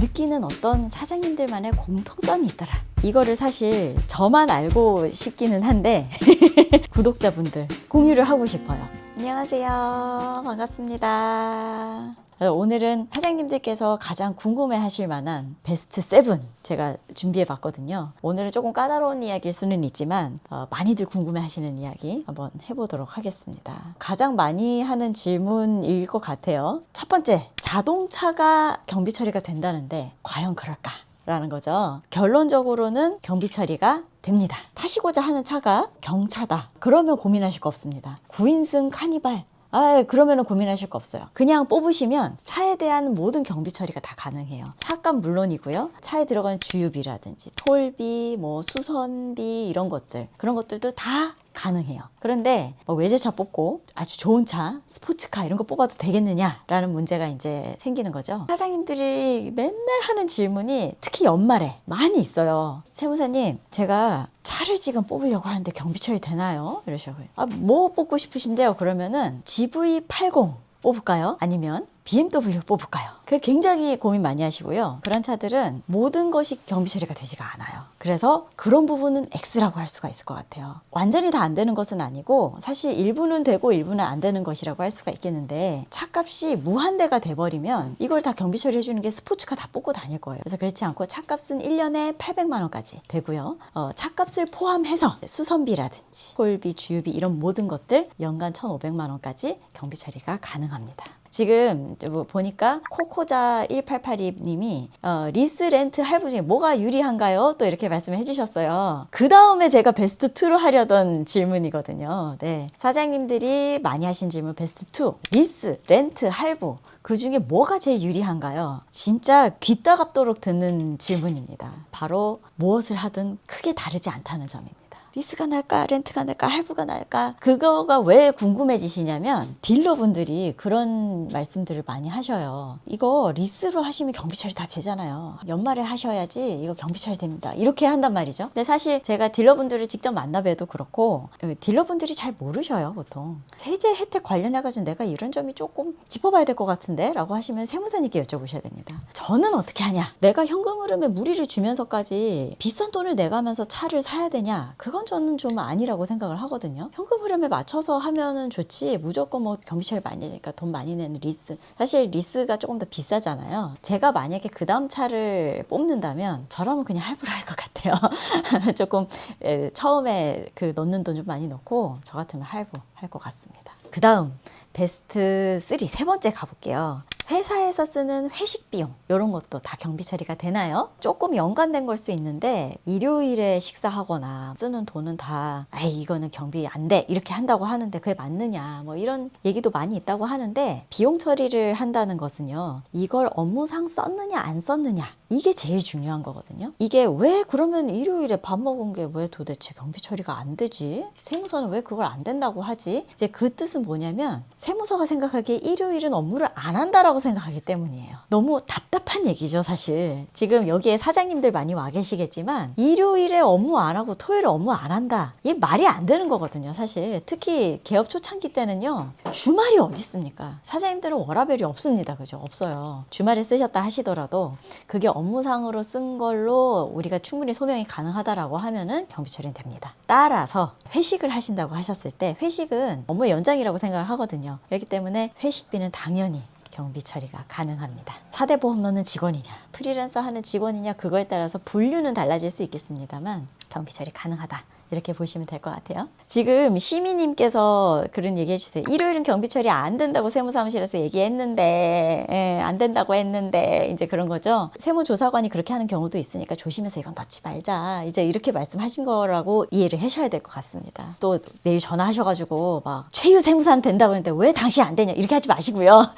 느끼는 어떤 사장님들만의 공통점이 있더라. 이거를 사실 저만 알고 싶기는 한데 구독자분들 공유를 하고 싶어요. 안녕하세요. 반갑습니다. 오늘은 사장님들께서 가장 궁금해 하실 만한 베스트 7 제가 준비해 봤거든요. 오늘은 조금 까다로운 이야기일 수는 있지만 어, 많이들 궁금해 하시는 이야기 한번 해보도록 하겠습니다. 가장 많이 하는 질문일 것 같아요. 첫 번째, 자동차가 경비 처리가 된다는데 과연 그럴까? 라는 거죠. 결론적으로는 경비 처리가 됩니다. 타시고자 하는 차가 경차다. 그러면 고민하실 거 없습니다. 9인승 카니발. 아, 그러면은 고민하실 거 없어요. 그냥 뽑으시면 차에 대한 모든 경비 처리가 다 가능해요. 차값 물론이고요. 차에 들어가는 주유비라든지 톨비, 뭐 수선비 이런 것들 그런 것들도 다 가능해요. 그런데 뭐 외제차 뽑고 아주 좋은 차, 스포츠카 이런 거 뽑아도 되겠느냐라는 문제가 이제 생기는 거죠. 사장님들이 맨날 하는 질문이 특히 연말에 많이 있어요. 세무사님, 제가 차를 지금 뽑으려고 하는데 경비 처리 되나요? 이러셔고요. 아, 뭐 뽑고 싶으신데요? 그러면은 GV80 뽑을까요? 아니면 BMW 뽑을까요? 그 굉장히 고민 많이 하시고요. 그런 차들은 모든 것이 경비 처리가 되지가 않아요. 그래서 그런 부분은 X라고 할 수가 있을 것 같아요. 완전히 다 안 되는 것은 아니고 사실 일부는 되고 일부는 안 되는 것이라고 할 수가 있겠는데 차값이 무한대가 돼버리면 이걸 다 경비 처리해 주는 게 스포츠카 다 뽑고 다닐 거예요. 그래서 그렇지 않고 차값은 1년에 800만 원까지 되고요. 어, 차값을 포함해서 수선비라든지 홀비, 주유비 이런 모든 것들 연간 1,500만 원까지 경비 처리가 가능합니다. 지금 뭐 보니까 코코자 1882님이 어, 리스 렌트 할부 중에 뭐가 유리한가요? 또 이렇게 말씀을 해주셨어요. 그 다음에 제가 베스트 2로 하려던 질문이거든요. 네. 사장님들이 많이 하신 질문 베스트 2 리스 렌트 할부 그 중에 뭐가 제일 유리한가요? 진짜 귀 따갑도록 듣는 질문입니다. 바로 무엇을 하든 크게 다르지 않다는 점입니다. 리스가 날까 렌트가 날까 할부가 날까 그거가 왜 궁금해지시냐면 딜러분들이 그런 말씀들을 많이 하셔요. 이거 리스로 하시면 경비 처리 다 되잖아요. 연말에 하셔야지 이거 경비 처리 됩니다. 이렇게 한단 말이죠. 근데 사실 제가 딜러분들을 직접 만나봬도 그렇고 어, 딜러분들이 잘 모르셔요 보통. 세제 혜택 관련해 가지고 내가 이런 점이 조금 짚어봐야 될 것 같은데? 라고 하시면 세무사님께 여쭤보셔야 됩니다. 저는 어떻게 하냐? 내가 현금 흐름에 무리를 주면서까지 비싼 돈을 내가면서 차를 사야 되냐? 그건 저는 좀 아니라고 생각을 하거든요. 현금 흐름에 맞춰서 하면은 좋지 무조건 뭐 경비처리 많이 내니까 돈 많이 내는 리스 사실 리스가 조금 더 비싸잖아요. 제가 만약에 그 다음 차를 뽑는다면 저라면 그냥 할부를 할것 같아요. 조금 에, 처음에 그 넣는 돈 좀 많이 넣고 저 같으면 할부 할 것 같습니다. 그 다음 베스트 3 세 번째 가볼게요. 회사에서 쓰는 회식 비용 이런 것도 다 경비 처리가 되나요? 조금 연관된 걸 수 있는데 일요일에 식사하거나 쓰는 돈은 다 아이 이거는 경비 안 돼. 이렇게 한다고 하는데 그게 맞느냐? 뭐 이런 얘기도 많이 있다고 하는데 비용 처리를 한다는 것은요 이걸 업무상 썼느냐 안 썼느냐 이게 제일 중요한 거거든요 이게 왜 그러면 일요일에 밥 먹은 게 왜 도대체 경비 처리가 안 되지 세무서는 왜 그걸 안 된다고 하지 이제 그 뜻은 뭐냐면 세무서가 생각하기에 일요일은 업무를 안 한다라고 생각하기 때문이에요. 너무 답답한 얘기죠, 사실. 지금 여기에 사장님들 많이 와 계시겠지만 일요일에 업무 안 하고 토요일에 업무 안 한다. 이게 말이 안 되는 거거든요, 사실. 특히 개업 초창기 때는요. 주말이 어디 있습니까? 사장님들은 워라벨이 없습니다. 그죠? 없어요. 주말에 쓰셨다 하시더라도 그게 업무상으로 쓴 걸로 우리가 충분히 소명이 가능하다라고 하면은 경비 처리는 됩니다. 따라서 회식을 하신다고 하셨을 때 회식은 업무의 연장이라고 생각을 하거든요. 그렇기 때문에 회식비는 당연히 경비 처리가 가능합니다. 4대 보험 넣는 직원이냐, 프리랜서 하는 직원이냐 그거에 따라서 분류는 달라질 수 있겠습니다만 경비 처리 가능하다. 이렇게 보시면 될 것 같아요. 지금 시민님께서 그런 얘기 해 주세요. 일요일은 경비 처리 안 된다고 세무사무실에서 얘기했는데, 예, 안 된다고 했는데, 이제 그런 거죠. 세무조사관이 그렇게 하는 경우도 있으니까 조심해서 이건 넣지 말자. 이제 이렇게 말씀하신 거라고 이해를 하셔야 될 것 같습니다. 또 내일 전화하셔가지고 막 최유 세무사는 된다고 했는데 왜 당신이 안 되냐. 이렇게 하지 마시고요.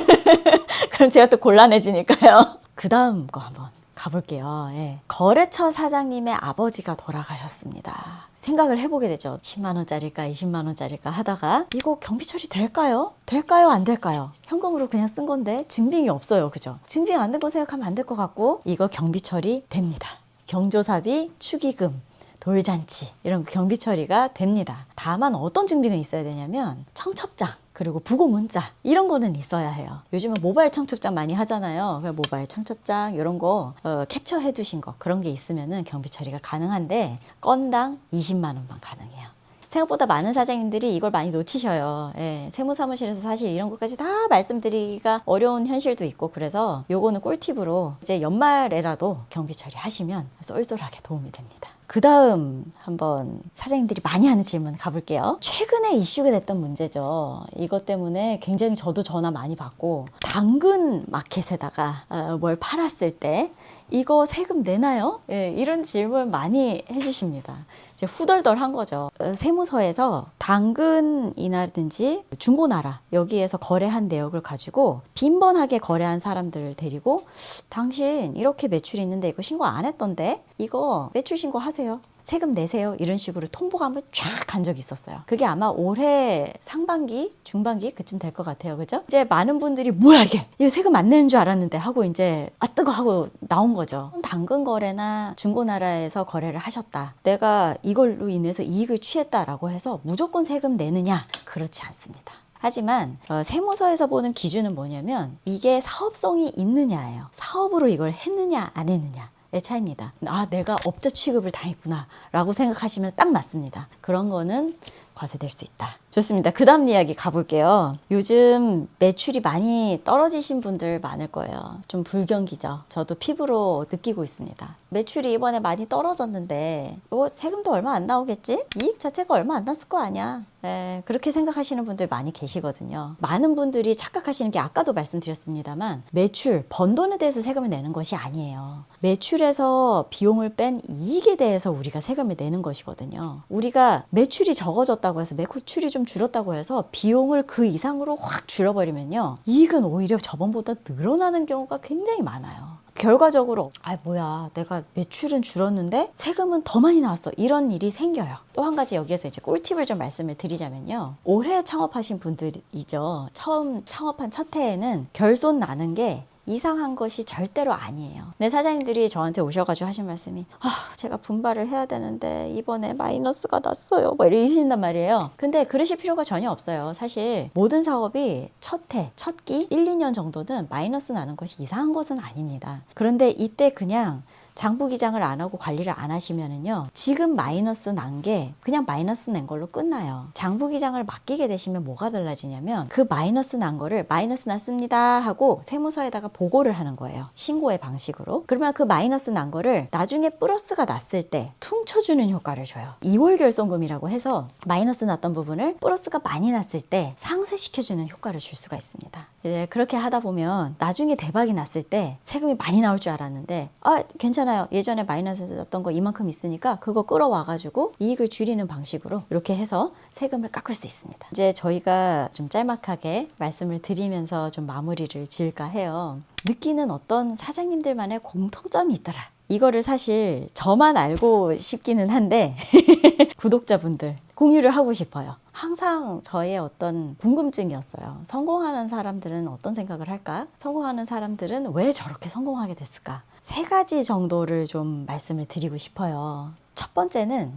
그럼 제가 또 곤란해지니까요. 그 다음 거 한번 가볼게요. 예. 거래처 사장님의 아버지가 돌아가셨습니다. 생각을 해보게 되죠. 10만 원짜리일까, 20만 원짜리일까 하다가 이거 경비 처리 될까요? 될까요? 안 될까요? 현금으로 그냥 쓴 건데 증빙이 없어요. 그죠? 증빙 안 된 거 생각하면 안 될 것 같고 이거 경비 처리 됩니다. 경조사비, 축의금 돌잔치 이런 경비 처리가 됩니다. 다만 어떤 증빙은 있어야 되냐면 청첩장 그리고 부고 문자 이런 거는 있어야 해요. 요즘은 모바일 청첩장 많이 하잖아요. 모바일 청첩장 이런 거 어, 캡처해 두신 거 그런 게 있으면은 경비 처리가 가능한데 건당 20만 원만 가능해요. 생각보다 많은 사장님들이 이걸 많이 놓치셔요. 예, 세무사무실에서 사실 이런 것까지 다 말씀드리기가 어려운 현실도 있고 그래서 요거는 꿀팁으로 이제 연말에라도 경비 처리하시면 쏠쏠하게 도움이 됩니다. 그 다음 한번 사장님들이 많이 하는 질문 가볼게요. 최근에 이슈가 됐던 문제죠. 이것 때문에 굉장히 저도 전화 많이 받고 당근 마켓에다가 어, 뭘 팔았을 때 이거 세금 내나요? 예, 이런 질문 많이 해주십니다. 이제 후덜덜한 거죠. 어, 세무서에서 당근이라든지 중고나라 여기에서 거래한 내역을 가지고 빈번하게 거래한 사람들을 데리고 당신 이렇게 매출이 있는데 이거 신고 안 했던데 이거 매출 신고 하세요. 세금 내세요. 이런 식으로 통보가 한번 쫙 간 적이 있었어요. 그게 아마 올해 상반기, 중반기 그쯤 될 것 같아요. 그죠? 이제 많은 분들이 뭐야 이게? 이거 세금 안 내는 줄 알았는데 하고 이제 아 뜨거 하고 나온 거죠. 당근 거래나 중고나라에서 거래를 하셨다. 내가 이걸로 인해서 이익을 취했다라고 해서 무조건 세금 내느냐? 그렇지 않습니다. 하지만 어, 세무서에서 보는 기준은 뭐냐면 이게 사업성이 있느냐예요. 사업으로 이걸 했느냐 안 했느냐. 의 차이입니다. 아, 내가 업자 취급을 당했구나. 라고 생각하시면 딱 맞습니다. 그런 거는 과세될 수 있다. 좋습니다. 그 다음 이야기 가볼게요. 요즘 매출이 많이 떨어지신 분들 많을 거예요. 좀 불경기죠. 저도 피부로 느끼고 있습니다. 매출이 이번에 많이 떨어졌는데, 뭐, 세금도 얼마 안 나오겠지? 이익 자체가 얼마 안 났을 거 아니야. 예, 그렇게 생각하시는 분들 많이 계시거든요. 많은 분들이 착각하시는 게 아까도 말씀드렸습니다만, 매출, 번 돈에 대해서 세금을 내는 것이 아니에요. 매출에서 비용을 뺀 이익에 대해서 우리가 세금을 내는 것이거든요. 우리가 매출이 적어졌다 고 해서 매출이 좀 줄었다고 해서 비용을 그 이상으로 확 줄여버리면요. 이익은 오히려 저번보다 늘어나는 경우가 굉장히 많아요. 결과적으로 아 뭐야 내가 매출은 줄었는데 세금은 더 많이 나왔어 이런 일이 생겨요 또 한 가지 여기에서 이제 꿀팁을 좀 말씀을 드리자면요 올해 창업하신 분들이죠 처음 창업한 첫 해에는 결손 나는 게 이상한 것이 절대로 아니에요. 내 사장님들이 저한테 오셔가지고 하신 말씀이 아 제가 분발을 해야 되는데 이번에 마이너스가 났어요. 뭐 이러신단 말이에요. 근데 그러실 필요가 전혀 없어요. 사실 모든 사업이 첫 해, 첫기 1, 2년 정도는 마이너스 나는 것이 이상한 것은 아닙니다. 그런데 이때 그냥 장부 기장을 안 하고 관리를 안 하시면은요 지금 마이너스 난 게 그냥 마이너스 낸 걸로 끝나요. 장부 기장을 맡기게 되시면 뭐가 달라지냐면 그 마이너스 난 거를 마이너스 났습니다 하고 세무서에다가 보고를 하는 거예요. 신고의 방식으로. 그러면 그 마이너스 난 거를 나중에 플러스가 났을 때 퉁쳐주는 효과를 줘요. 2월 결손금이라고 해서 마이너스 났던 부분을 플러스가 많이 났을 때 상쇄시켜주는 효과를 줄 수가 있습니다. 이제 그렇게 하다 보면 나중에 대박이 났을 때 세금이 많이 나올 줄 알았는데 아 괜찮아 요. 예전에 마이너스 났던 거 이만큼 있으니까 그거 끌어와 가지고 이익을 줄이는 방식으로 이렇게 해서 세금을 깎을 수 있습니다. 이제 저희가 좀 짤막하게 말씀을 드리면서 좀 마무리를 지을까 해요 느끼는 어떤 사장님들만의 공통점이 있더라 이거를 사실 저만 알고 싶기는 한데 구독자분들 공유를 하고 싶어요. 항상 저의 어떤 궁금증이었어요. 성공하는 사람들은 어떤 생각을 할까? 성공하는 사람들은 왜 저렇게 성공하게 됐을까? 세 가지 정도를 좀 말씀을 드리고 싶어요. 첫 번째는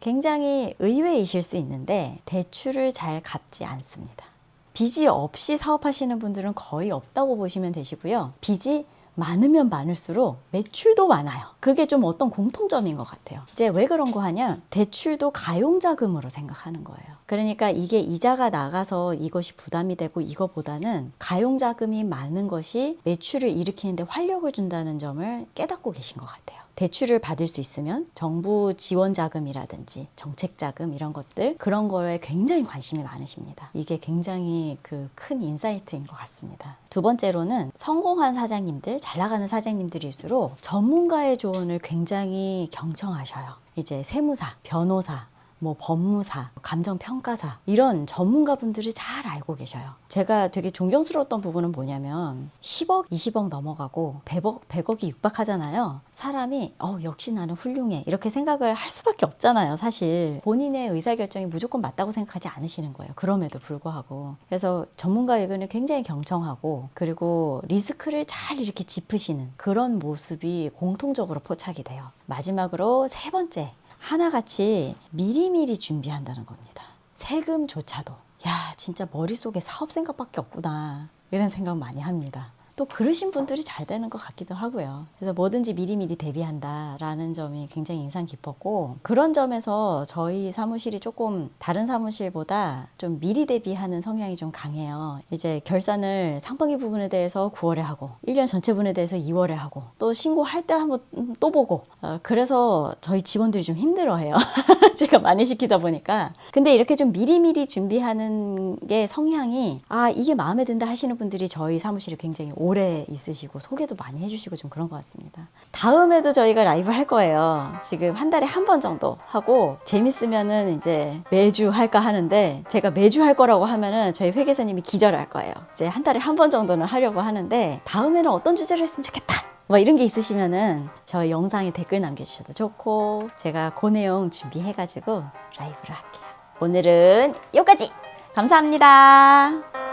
굉장히 의외이실 수 있는데 대출을 잘 갚지 않습니다. 빚이 없이 사업하시는 분들은 거의 없다고 보시면 되시고요. 빚이 많으면 많을수록 매출도 많아요. 그게 좀 어떤 공통점인 것 같아요. 이제 왜 그런 거 하냐? 대출도 가용자금으로 생각하는 거예요. 그러니까 이게 이자가 나가서 이것이 부담이 되고 이거보다는 가용자금이 많은 것이 매출을 일으키는데 활력을 준다는 점을 깨닫고 계신 것 같아요. 대출을 받을 수 있으면 정부 지원 자금이라든지 정책 자금 이런 것들 그런 거에 굉장히 관심이 많으십니다. 이게 굉장히 그 큰 인사이트인 것 같습니다. 두 번째로는 성공한 사장님들, 잘 나가는 사장님들일수록 전문가의 조언을 굉장히 경청하셔요. 이제 세무사, 변호사, 뭐 법무사, 감정평가사 이런 전문가분들이 잘 알고 계셔요. 제가 되게 존경스러웠던 부분은 뭐냐면 10억, 20억 넘어가고 100억, 100억이 육박하잖아요. 사람이 어 역시 나는 훌륭해 이렇게 생각을 할 수밖에 없잖아요. 사실 본인의 의사결정이 무조건 맞다고 생각하지 않으시는 거예요. 그럼에도 불구하고 그래서 전문가 의견을 굉장히 경청하고 그리고 리스크를 잘 이렇게 짚으시는 그런 모습이 공통적으로 포착이 돼요. 마지막으로 세 번째 하나같이 미리미리 준비한다는 겁니다. 세금조차도. 야, 진짜 머릿속에 사업 생각밖에 없구나. 이런 생각 많이 합니다. 또 그러신 분들이 잘 되는 것 같기도 하고요. 그래서 뭐든지 미리미리 대비한다라는 점이 굉장히 인상 깊었고 그런 점에서 저희 사무실이 조금 다른 사무실보다 좀 미리 대비하는 성향이 좀 강해요. 이제 결산을 상반기 부분에 대해서 9월에 하고 1년 전체 분에 대해서 2월에 하고 또 신고할 때 한번 또 보고 어, 그래서 저희 직원들이 좀 힘들어해요. 제가 많이 시키다 보니까 근데 이렇게 좀 미리미리 준비하는 게 성향이 아 이게 마음에 든다 하시는 분들이 저희 사무실에 굉장히 오래 있으시고 소개도 많이 해주시고 좀 그런 것 같습니다. 다음에도 저희가 라이브 할 거예요. 지금 한 달에 한 번 정도 하고 재밌으면은 이제 매주 할까 하는데 제가 매주 할 거라고 하면은 저희 회계사님이 기절할 거예요. 이제 한 달에 한 번 정도는 하려고 하는데 다음에는 어떤 주제로 했으면 좋겠다. 뭐 이런 게 있으시면은 저희 영상에 댓글 남겨주셔도 좋고 제가 그 내용 준비해가지고 라이브를 할게요. 오늘은 여기까지 감사합니다.